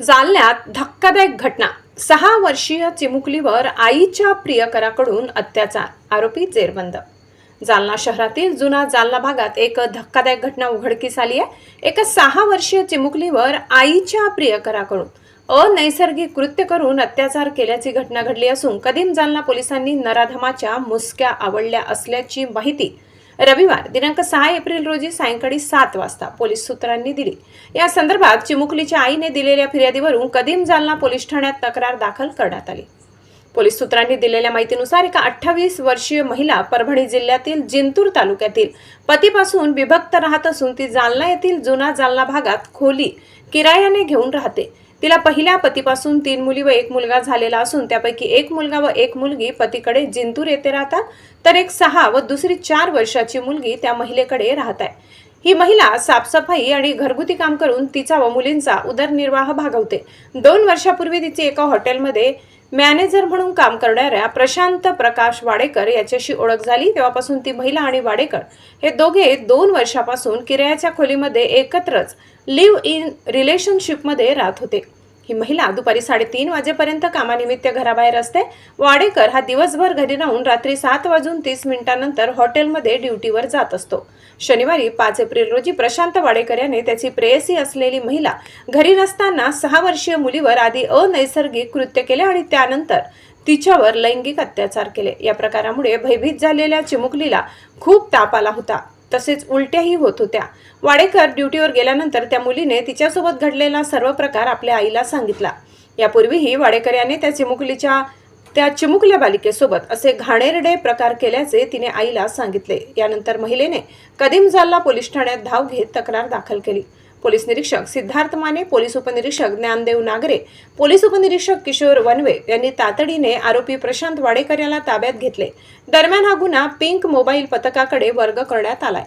जालन्यात धक्कादायक घटना. सहा वर्षीय चिमुकलीवर आईच्या प्रियकराकडून अत्याचार. आरोपी जेरबंद. जालना शहरातील जुना जालना भागात एक धक्कादायक घटना उघडकीस आली आहे. एका सहा वर्षीय चिमुकलीवर आईच्या प्रियकराकडून अनैसर्गिक कृत्य करून अत्याचार केल्याची घटना घडली असून कदीम जालना पोलिसांनी नराधमाच्या मुसक्या आवडल्या असल्याची माहिती रविवार दिनांक सहा एप्रिल रोजी सायंकाळी सात वाजता पोलीस सूत्रांनी दिली. या संदर्भात चिमुकलीच्या आईने दिलेल्या फिर्यादीवरून कदीम जालना पोलीस ठाण्यात तक्रार दाखल करण्यात आली. पोलीस सूत्रांनी दिलेल्या माहितीनुसार एका अठ्ठावीस वर्षीय महिला परभणी जिल्ह्यातील जिंतूर तालुक्यातील पतीपासून विभक्त राहत असून ती जालना येथील जुना जालना भागात खोली किरायाने घेऊन राहते. तिला पहिल्या पतीपासून तीन मुली व एक मुलगा झालेला असून त्यापैकी एक मुलगा व एक मुलगी पतीकडे जिंतूर येथे राहतात. तर एक सहा व दुसरी चार वर्षाची मुलगी त्या महिलेकडे राहत आहे. ही महिला साफसफाई आणि घरगुती काम करून तिचा व मुलींचा उदरनिर्वाह भागवते. दोन वर्षापूर्वी तिची एका हॉटेलमध्ये मॅनेजर म्हणून काम करणाऱ्या प्रशांत प्रकाश वाडेकर याच्याशी ओळख झाली. तेव्हापासून ती महिला आणि वाडेकर हे दोघे दोन वर्षापासून किरायाच्या खोलीमध्ये एकत्रच लिव्ह इन रिलेशनशिपमध्ये राहत होते. ही महिला दुपारी साडेतीन वाजेपर्यंत कामानिमित्त घराबाहेर असते. वाडेकर हा दिवसभर घरी राहून रात्री सात वाजून तीस मिनिटांनंतर हॉटेलमध्ये ड्युटीवर जात असतो. शनिवारी पाच एप्रिल रोजी प्रशांत वाडेकर याने त्याची प्रेयसी असलेली महिला घरी नसताना सहा वर्षीय मुलीवर आधी अनैसर्गिक कृत्य केले आणि त्यानंतर तिच्यावर लैंगिक अत्याचार केले. या प्रकारामुळे भयभीत झालेल्या चिमुकलीला खूप ताप आला होता. तसेच उलट्याही होत होत्या. वाडेकर ड्युटीवर गेल्यानंतर त्या मुलीने तिच्यासोबत घडलेला सर्व प्रकार आपल्या आईला सांगितला. यापूर्वीही वाडेकर याने त्या चिमुकलीच्या त्या चिमुकल्या बालिकेसोबत असे घाणेरडे प्रकार केल्याचे तिने आईला सांगितले. यानंतर महिलेने कदीम जालना पोलीस ठाण्यात धाव घेत तक्रार दाखल केली. पोलीस निरीक्षक सिद्धार्थ माने पोलीस उपनिरीक्षक ज्ञानदेव नागरे पोलीस उपनिरीक्षक किशोर वनवे यांनी तातडीने आरोपी प्रशांत वाडेकर याला ताब्यात घेतले. दरम्यान हा गुन्हा पिंक मोबाईल पथकाकडे वर्ग करण्यात आलाय.